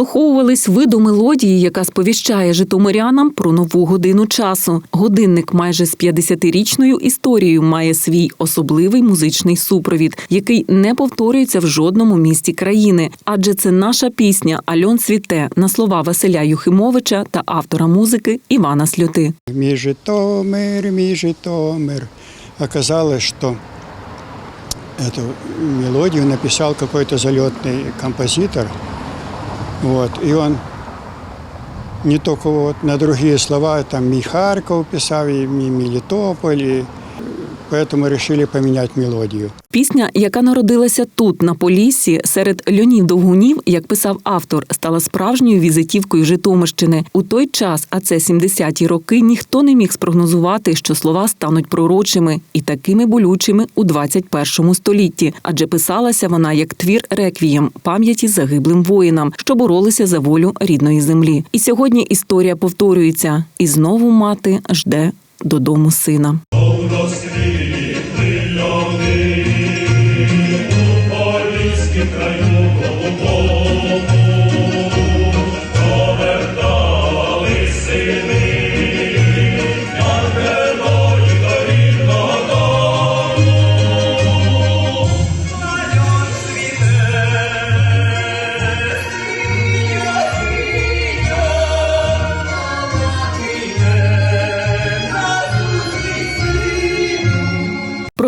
Дослуховувались ви до мелодії, яка сповіщає житомирянам про нову годину часу. Годинник майже з 50-річною історією має свій особливий музичний супровід, який не повторюється в жодному місті країни. Адже це наша пісня Альон цвіте на слова Василя Юхимовича та автора музики Івана Сльоти. Мій Житомир, мій Житомир. Оказалось, что эту мелодию написал какой-то залетный композитор. Вот, и он не только вот на другие слова, там мій Харков писав, і мій Мелітополь, і поэтому решили поменять мелодию. Пісня, яка народилася тут, на Поліссі, серед льонів довгунів, як писав автор, стала справжньою візитівкою Житомирщини. У той час, а це 70-ті роки, ніхто не міг спрогнозувати, що слова стануть пророчими і такими болючими у 21 столітті, адже писалася вона як твір реквієм пам'яті загиблим воїнам, що боролися за волю рідної землі. І сьогодні історія повторюється, і знову мати жде додому сина.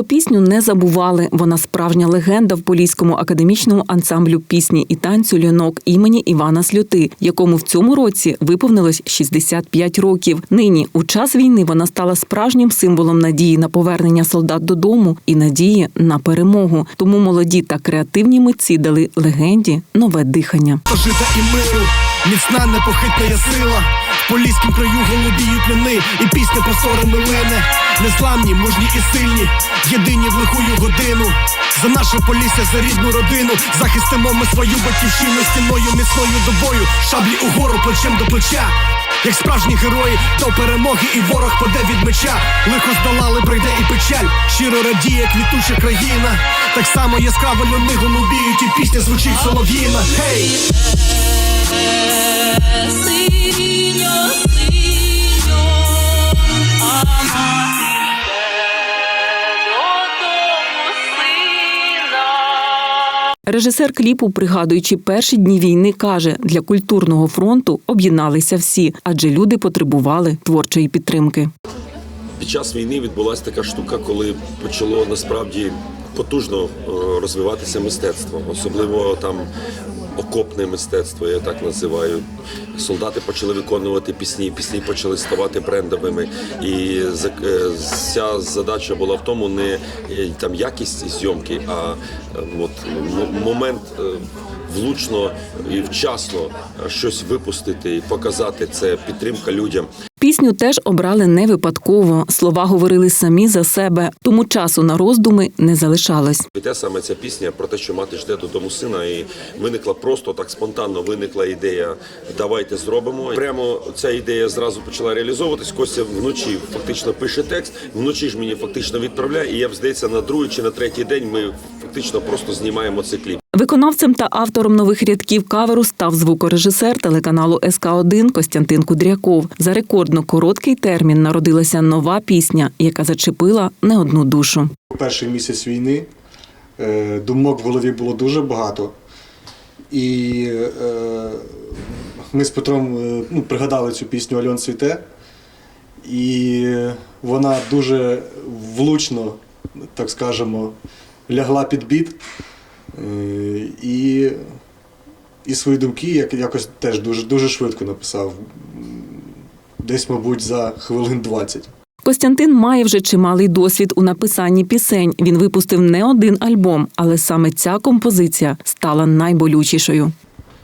Про пісню не забували. Вона справжня легенда в Поліському академічному ансамблю пісні і танцю льонок імені Івана Сльоти, якому в цьому році виповнилось 65 років. Нині, у час війни, вона стала справжнім символом надії на повернення солдат додому і надії на перемогу. Тому молоді та креативні митці дали легенді нове дихання. жита і миру, міцна непохитна сила. В поліськім краю голубіють льони, і пісня про сором лине. Незламні, мужні і сильні, єдині в лихую годину. За наше полісся, за рідну родину. Захистимо ми свою батьківщину стіною міцною добою. Шаблі угору плечем до плеча. Як справжні герої до перемоги, і ворог паде від меча. Лихо здолали, прийде і печаль. Щиро радіє квітуча країна. Так само яскраво льони голубіють, і пісня звучить солов'їна. Гей! Синьо, Режисер кліпу, пригадуючи перші дні війни, каже: для культурного фронту об'єдналися всі, адже люди потребували творчої підтримки. Під час війни відбулася така штука, коли почало насправді потужно е, розвиватися мистецтво, особливо там окопне мистецтво, я так називаю. Солдати почали виконувати пісні, пісні почали ставати брендовими. І е, ця задача була в тому не е, там якість зйомки, а е, от момент е, влучно і вчасно щось випустити і показати. Це підтримка людям. Пісню теж обрали не випадково. Слова говорили самі за себе, тому часу на роздуми не залишалось. Те саме ця пісня про те, що мати жде додому сина, і виникла просто так спонтанно виникла ідея. Давайте зробимо. Прямо ця ідея зразу почала реалізовуватись. Костя вночі фактично пише текст. Вночі ж мені фактично відправляє. І я б здається, на другий чи на третій день ми фактично просто знімаємо цей кліп. Виконавцем та автором нових рядків каверу став звукорежисер телеканалу СК 1 Костянтин Кудряков. За рекордно короткий термін народилася нова пісня, яка зачепила не одну душу. Перший місяць війни е, думок в голові було дуже багато. І е, ми з Петром е, ну, пригадали цю пісню Альон Цвіте. І вона дуже влучно, так скажемо, лягла під біт. Е, І, і свої думки як- якось теж дуже, дуже швидко написав. Десь, мабуть, за хвилин 20. Костянтин має вже чималий досвід у написанні пісень. Він випустив не один альбом, але саме ця композиція стала найболючішою.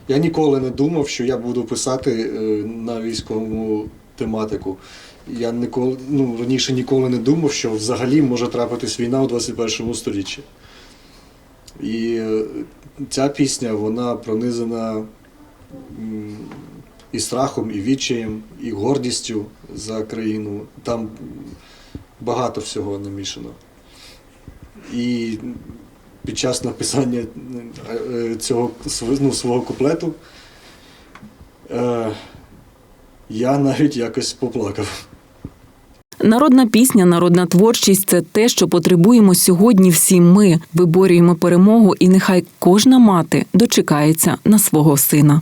Я ніколи не думав, що я буду писати е, на військову тематику. Я ніколи, ну, раніше ніколи не думав, що взагалі може трапитись війна у 21 столітті. І е, ця пісня, вона пронизана і страхом, і відчаєм, і гордістю за країну. Там багато всього намішано. І під час написання е, цього ну, свого куплету Е, я навіть якось поплакав. Народна пісня, народна творчість це те, що потребуємо сьогодні всі ми. Виборюємо перемогу, і нехай кожна мати дочекається на свого сина.